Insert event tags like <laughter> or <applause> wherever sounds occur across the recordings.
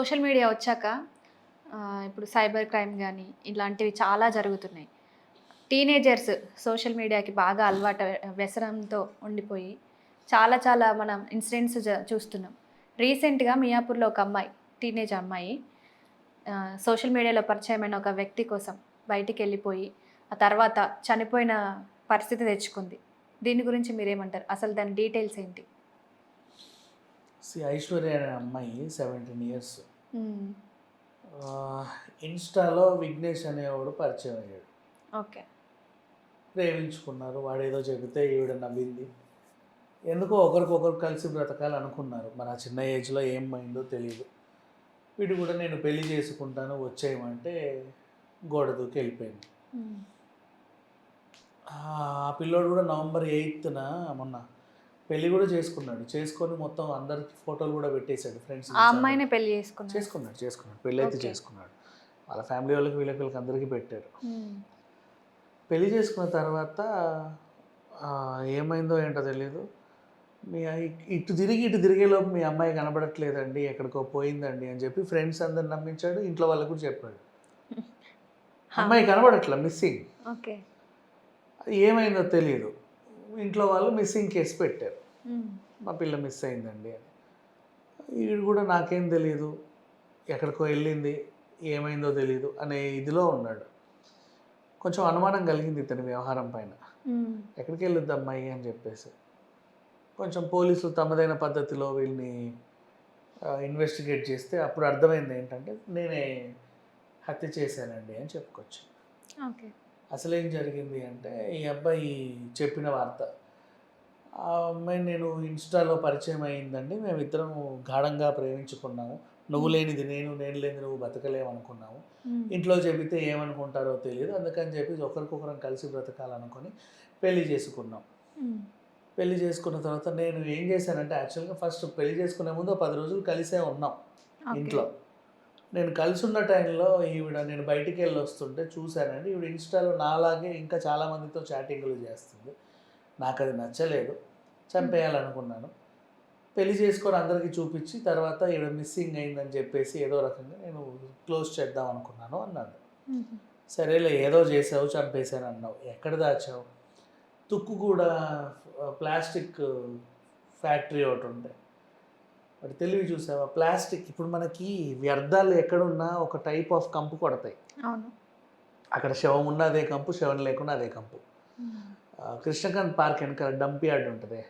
Social media వచ్చాక ఇప్పుడు cyber crime కానీ ఇలాంటివి చాలా జరుగుతున్నాయి. టీనేజర్స్ సోషల్ మీడియాకి బాగా అలవాటు వ్యసనంతో ఉండిపోయి చాలా చాలా మనం ఇన్సిడెంట్స్ చూస్తున్నాం. రీసెంట్గా మియాపూర్లో ఒక అమ్మాయి టీనేజ్ అమ్మాయి సోషల్ మీడియాలో పరిచయమైన ఒక వ్యక్తి కోసం బయటికి వెళ్ళిపోయి ఆ తర్వాత చనిపోయిన పరిస్థితి తెచ్చుకుంది. దీని గురించి మీరేమంటారు? అసలు దాని డీటెయిల్స్ ఏంటి? ఐశ్వర్య అనే అమ్మాయి సెవెంటీన్ ఇయర్స్. ఇన్స్టాలో విఘ్నేష్ అనేవాడు పరిచయం అయ్యాడు. ఓకే. ప్రేమించుకున్నారు వాడు ఏదో చెబితే ఈవిడ నవ్వింది. ఎందుకో ఒకరికొకరు కలిసి బ్రతకాలి అనుకున్నారు మరి ఆ చిన్న ఏజ్లో ఏం మైందో తెలియదు వీడు కూడా నేను పెళ్ళి చేసుకుంటాను వచ్చేయమంటే గోడ దూకి వెళ్ళిపోయింది. ఆ పిల్లోడు కూడా నవంబర్ ఎయిత్న మొన్న పెళ్ళి కూడా చేసుకున్నాడు. చేసుకొని మొత్తం అందరికి ఫోటోలు కూడా పెట్టేశాడు ఫ్రెండ్స్ ఆ అమ్మాయినే పెళ్ళి చేసుకున్నాడు. చేసుకున్నాడు చేసుకున్నాడు. పెళ్ళి అయితే. చేసుకున్నాడు. వాళ్ళ ఫ్యామిలీ వాళ్ళకి వీళ్ళకి వీళ్ళకి అందరికీ పెట్టారు. పెళ్ళి చేసుకున్న తర్వాత ఏమైందో ఏంటో తెలియదు మీ ఇటు తిరిగి ఇటు తిరిగేలోపు మీ అమ్మాయి కనబడట్లేదండి ఎక్కడికో పోయిందండి అని చెప్పి ఫ్రెండ్స్ అందరిని నమ్మించాడు ఇంట్లో వాళ్ళకు కూడా చెప్పాడు. <laughs> అమ్మాయి కనబడట్లే మిస్సింగ్ ఓకే. ఏమైందో తెలియదు ఇంట్లో వాళ్ళు మిస్సింగ్ కేసు పెట్టారు. మ్మ్. మా పిల్ల మిస్ అయిందండి అని. వీడు కూడా నాకేం తెలియదు ఎక్కడికో వెళ్ళింది ఏమైందో తెలియదు అనే ఇదిలో ఉన్నాడు. కొంచెం అనుమానం కలిగింది ఇతని వ్యవహారం పైన. మ్మ్. ఎక్కడికి వెళ్ళొద్దు అమ్మాయి అని చెప్పేసి. కొంచెం పోలీసులు తమదైన పద్ధతిలో వీళ్ళని ఇన్వెస్టిగేట్ చేస్తే అప్పుడు అర్థమైంది ఏంటంటే నేనే హత్య చేశానండి అని చెప్పుకోవచ్చు ఓకే. అసలు ఏం జరిగింది అంటే ఈ అబ్బాయి చెప్పిన వార్త. ఆ అమ్మాయి నేను ఇన్స్టాలో పరిచయం అయిందండి మేమిద్దరం గాఢంగా ప్రేమించుకున్నాము. నువ్వు లేనిది నేను నేను లేనిది నువ్వు బతకలేవు అనుకున్నాము. ఇంట్లో చెబితే ఏమనుకుంటారో తెలియదు అందుకని చెప్పి ఒకరికొకరం కలిసి బ్రతకాలనుకొని పెళ్ళి చేసుకున్నాం. పెళ్ళి చేసుకున్న తర్వాత నేను ఏం చేశానంటే యాక్చువల్గా ఫస్ట్ పెళ్ళి చేసుకునే ముందు పది రోజులు కలిసే ఉన్నాం. ఇంట్లో. నేను కలిసి ఉన్న టైంలో ఈవిడ నేను బయటికి వెళ్ళి వస్తుంటే చూశానండి. ఈవిడ ఇన్స్టాలో నాలాగే ఇంకా చాలా మందితో చాటింగ్లు చేస్తుంది. నాకు అది నచ్చలేదు. చంపేయాలనుకున్నాను. పెళ్ళి చేసుకొని అందరికీ చూపించి తర్వాత ఈవిడ మిస్సింగ్ అయిందని చెప్పేసి ఏదో రకంగా నేను క్లోజ్ చేద్దాం అనుకున్నాను అన్నాడు. సరేలే ఏదో చేసావు చంపేశాను అన్నావు. ఎక్కడ దాచావు? తుక్కు కూడా ప్లాస్టిక్ ఫ్యాక్టరీ ఒకటి ఉండే. మరి తెలివి చూసావా? ప్లాస్టిక్. ఇప్పుడు మనకి వ్యర్థాలు ఎక్కడున్నా ఒక టైప్ ఆఫ్ కంపు కొడతాయి. అవును. అక్కడ శవం ఉన్న అదే కంపు శవం లేకుండా అదే కంపు. కృష్ణకాంత్ పార్క్ వెనకాల డంప్ యార్డ్ ఉంటుంది.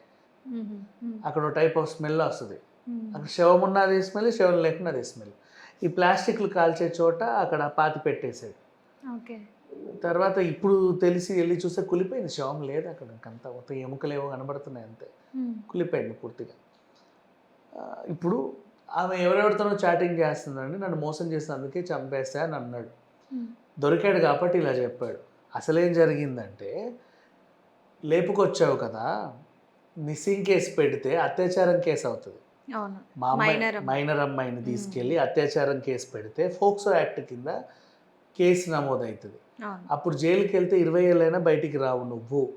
అక్కడ ఒక టైప్ ఆఫ్ స్మెల్ వస్తుంది. అక్కడ శవం ఉన్న అదే స్మెల్ శవం లేకుండా అదే స్మెల్. ఈ ప్లాస్టిక్లు కాల్చే చోట అక్కడ పాతి పెట్టేశాడు. ఓకే. తర్వాత ఇప్పుడు తెలిసి వెళ్ళి చూస్తే కులిపోయింది. శవం లేదు అక్కడ. అంతా మొత్తం ఎముకలేవో కనబడుతున్నాయి అంతే. కులిపోయింది పూర్తిగా. ఇప్పుడు ఆమె ఎవరెవరితోనో చాటింగ్ చేస్తుందండి? నన్ను మోసం చేసినందుకే చంపేస్తా అని అన్నాడు. దొరికాడు కాబట్టి ఇలా చెప్పాడు. అసలేం జరిగిందంటే లేపుకొచ్చావు కదా మిస్సింగ్ కేసు పెడితే అత్యాచారం కేసు అవుతుంది. మా అమ్మాయి మైనర్ అమ్మాయి. మైనర్ అమ్మాయిని తీసుకెళ్ళి అత్యాచారం కేసు పెడితే ఫోక్సో యాక్ట్ కింద కేసు నమోదవుతుంది అప్పుడు జైలుకి వెళ్తే ఇరవై ఏళ్ళైనా బయటికి రావు నువ్వు.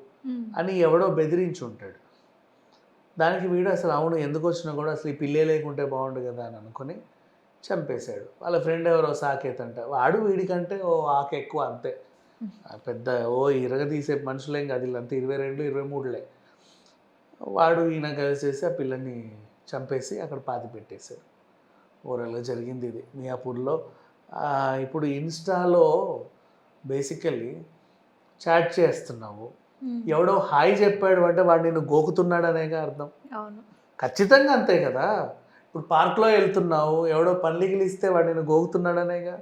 అని ఎవడో బెదిరించి ఉంటాడు. దానికి వీడు అసలు అవును ఎందుకు వచ్చినా కూడా అసలు ఈ పిల్లే లేకుంటే బాగుండు కదా అని అనుకుని చంపేశాడు. వాళ్ళ ఫ్రెండ్ ఎవరో సాకేత్ అంట. వాడు వీడికంటే ఓ ఆక ఎక్కువ అంతే. పెద్ద ఓ ఇరగ తీసే మనుషులేం కాదు వీళ్ళంతా ఇరవై రెండు ఇరవై మూడులే. వాడు ఈయన కలిసేసి ఆ పిల్లని చంపేసి అక్కడ పాతి పెట్టేశాడు. ఓవరాల్గా జరిగింది ఇది. మియాపూర్లో ఆ, ఇప్పుడు ఇన్స్టాలో బేసికల్లీ చాట్ చేస్తున్నావు. ఎవడో హాయ్ చెప్పాడు అంటే వాడు నిన్ను గోకుతున్నాడనేగా అర్థం. ఖచ్చితంగా అంతే కదా. ఇప్పుడు పార్క్లో వెళ్తున్నావు ఎవడో పండ్లిగిలిస్తే వాడు నిన్ను గోకుతున్నాడనేగా.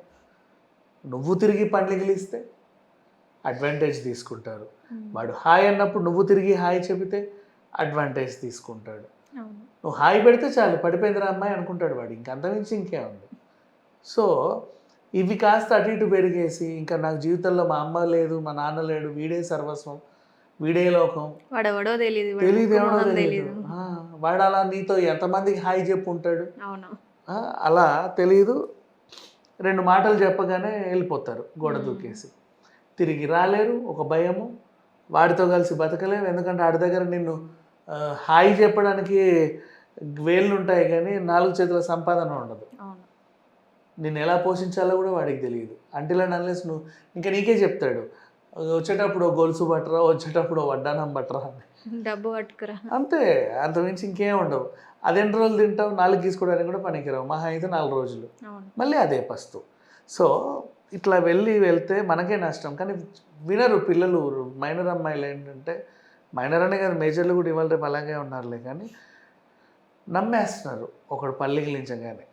నువ్వు తిరిగి పండ్లిగిలిస్తే అడ్వాంటేజ్ తీసుకుంటారు. వాడు హాయ్ అన్నప్పుడు నువ్వు తిరిగి హాయ్ చెబితే అడ్వాంటేజ్ తీసుకుంటాడు. నువ్వు హాయ్ పెడితే చాలు పడిపోయిందిరా అమ్మాయి అనుకుంటాడు వాడు ఇంకంతమించి ఇంకేముంది సో ఇవి కాస్త అటు ఇటు పెరిగేసి ఇంకా నాకు జీవితంలో మా అమ్మ లేదు మా నాన్న లేడు వీడే సర్వస్వం. వీడే లోకం. వాడెవడో తెలియదు వాడి తెలియదు ఎవడో తెలియదు వాడు అలా నీతో? ఎంతమందికి హాయ్ చెప్పు ఉంటాడు? అలా తెలియదు రెండు మాటలు చెప్పగానే వెళ్ళిపోతారు గోడ దూకేసి. తిరిగి రాలేరు ఒక భయము. వాడితో కలిసి బతకలేరు ఎందుకంటే ఆడి దగ్గర నిన్ను హాయ్ చెప్పడానికి వేళ్ళు ఉంటాయి కానీ నాలుగు చేతుల సంపాదన ఉండదు. నిన్ను ఎలా పోషించాలో కూడా వాడికి తెలియదు అంటిల్ అండ్ అన్లెస్ నువ్వు ఇంకా నీకే చెప్తాడు. వచ్చేటప్పుడు గొలుసు పట్టరా వచ్చేటప్పుడు వడ్డానం పట్టరా అని. డబ్బు పట్టుకురా. అంతే అంతమించి ఇంకేం ఉండవు. అదెన్ని రోజులు తింటావు నాలుగు గీసుకోవడానికి కూడా పనికిరావు. మహా అయితే నాలుగు రోజులు. మళ్ళీ అదే పస్తు. సో ఇట్లా వెళ్ళి వెళ్తే మనకే నష్టం. కానీ వినరు పిల్లలు మైనర్ అమ్మాయిలు ఏంటంటే మైనర్ అనే కాదు మేజర్లు కూడా ఇవాళ రేపు అలాగే ఉన్నారులే కానీ నమ్మేస్తున్నారు. ఒకడు పల్లిగిలించగానే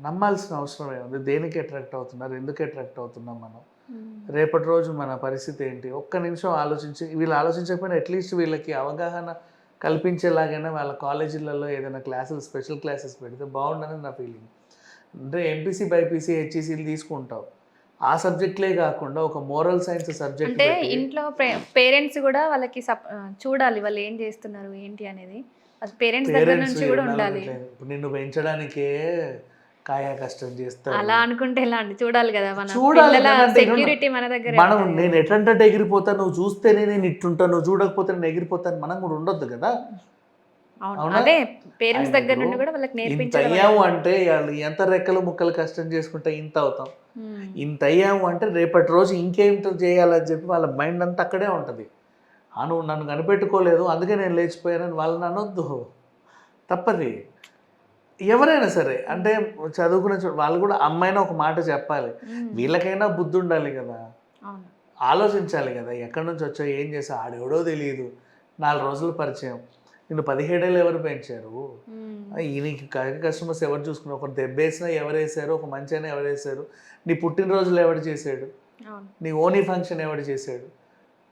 నమ్మాల్సిన అవసరం ఏముంది దేనికి అట్రాక్ట్ అవుతున్నారు? ఎందుకు అట్రాక్ట్ అవుతున్నాం మనం? ఉమ్. రేపటి రోజు మన పరిస్థితి ఏంటి? ఒక్క నిమిషం ఆలోచించి వీళ్ళు ఆలోచించకపోయినా అట్లీస్ట్ వీళ్ళకి అవగాహన కల్పించేలాగైనా వాళ్ళ కాలేజీలలో ఏదైనా క్లాసులు స్పెషల్ క్లాసెస్ పెడితే బాగుండని నా ఫీలింగ్ అంటే ఎంపీసీ బైపీసీ హెచ్ఈసీలు తీసుకుంటావు ఆ సబ్జెక్ట్లే కాకుండా ఒక మోరల్ సైన్స్ సబ్జెక్ట్ అంటే ఇంట్లో పేరెంట్స్ కూడా వాళ్ళకి చూడాలి వాళ్ళు ఏం చేస్తున్నారు ఏంటి అనేది. పేరెంట్స్ దగ్గర నుంచి కూడా ఉండాలి. ఇప్పుడు నిన్ను పెంచడానికే కాయ కష్టం చేస్తారు అలా అనుకుంటే ఎలా అండి? చూడాలి కదా మన. చూడాలి సెక్యూరిటీ మన దగ్గర మనం నేను ఎట్లంటే ఎగిరిపోతా నువ్వు చూస్తేనే నేను ఇట్టుంటా నువ్వు చూడకపోతే నేను ఎగిరిపోతాను మనం కూడా ఉండొద్దు కదా? అదే పేరెంట్స్ దగ్గర నుండి కూడా వాళ్ళకి నేర్పించాలి అయ్యాము అంటే వాళ్ళు ఎంత రెక్కలు ముక్కలు కష్టం చేసుకుంటే ఇంత అవుతాం. ఇంత అయ్యాము అంటే రేపటి రోజు ఇంకేంటో చేయాలని చెప్పి వాళ్ళ మైండ్ అంతా అక్కడే ఉంటుంది. ఆ నువ్వు నన్ను కనిపెట్టుకోలేదు అందుకే నేను లేచిపోయానని వాళ్ళని అనొద్దు. తప్పది. ఎవరైనా సరే అంటే చదువుకునే వాళ్ళు కూడా అమ్మాయినా ఒక మాట చెప్పాలి. వీళ్ళకైనా బుద్ధి ఉండాలి కదా. ఆలోచించాలి కదా ఎక్కడి నుంచి వచ్చావు ఏం చేసావు ఆడెవడో తెలియదు. నాలుగు రోజులు పరిచయం. నిన్ను పదిహేడేళ్ళు ఎవరు పెంచారు. ఈయనకి కస్టమర్స్ ఎవరు చూసుకున్నారు? ఒకరు దెబ్బేసినా ఎవరు వేసారు? ఒక మంచి అయినా ఎవరు వేసారు? నీ పుట్టినరోజులు ఎవడు చేశాడు? నీ ఓనీ ఫంక్షన్ ఎవడు చేశాడు?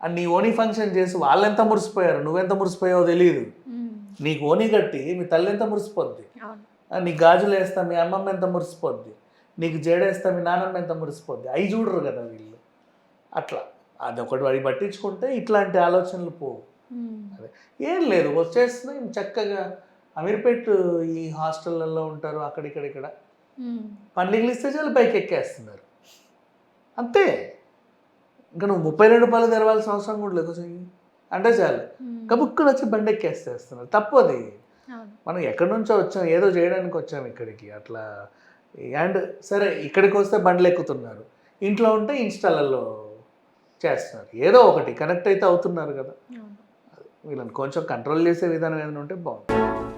అండ్ నీ ఓనీ ఫంక్షన్ చేసి వాళ్ళెంత మురిసిపోయారు? నువ్వెంత మురిసిపోయావో తెలియదు. నీకు ఓనీ కట్టి మీ తల్లి ఎంత మురిసిపోద్ది? నీ గాజులు వేస్తా మీ అమ్మమ్మ ఎంత మురిసిపోద్ది? నీకు జడేస్తా మీ నాన్నమ్మ ఎంత మురిసిపోద్ది? అవి చూడరు కదా వీళ్ళు. అట్లా. అదొకటి వాడి పట్టించుకుంటే ఇట్లాంటి ఆలోచనలు పోవు. ఉమ్. ఏం లేదు. వచ్చేస్తున్నాయి. చక్కగా అమీర్పేట్ ఈ హాస్టళ్ళల్లో ఉంటారు అక్కడిక్కడ ఇక్కడ ఉమ్. పండుగలు ఇస్తే చాలు పైకి ఎక్కేస్తున్నారు అంతే. ఇంకా నువ్వు ముప్పై రెండు రూపాయలు తెరవాల్సిన అవసరం కూడా లేదు అంటే చాలు. కబుక్కులు వచ్చి బండి ఎక్కేస్తేస్తున్నారు తప్పది. అవును మనం ఎక్కడి నుంచో వచ్చాం ఏదో చేయడానికి వచ్చాం ఇక్కడికి అట్లా. అండ్ సరే ఇక్కడికి వస్తే బండ్లు ఎక్కుతున్నారు. ఇంట్లో ఉంటే ఇన్స్టాలలో చేస్తున్నారు. ఏదో ఒకటి కనెక్ట్ అయితే అవుతున్నారు కదా. వీళ్ళని కొంచెం కంట్రోల్ చేసే విధానం ఏదైనా ఉంటే బాగుంటుంది.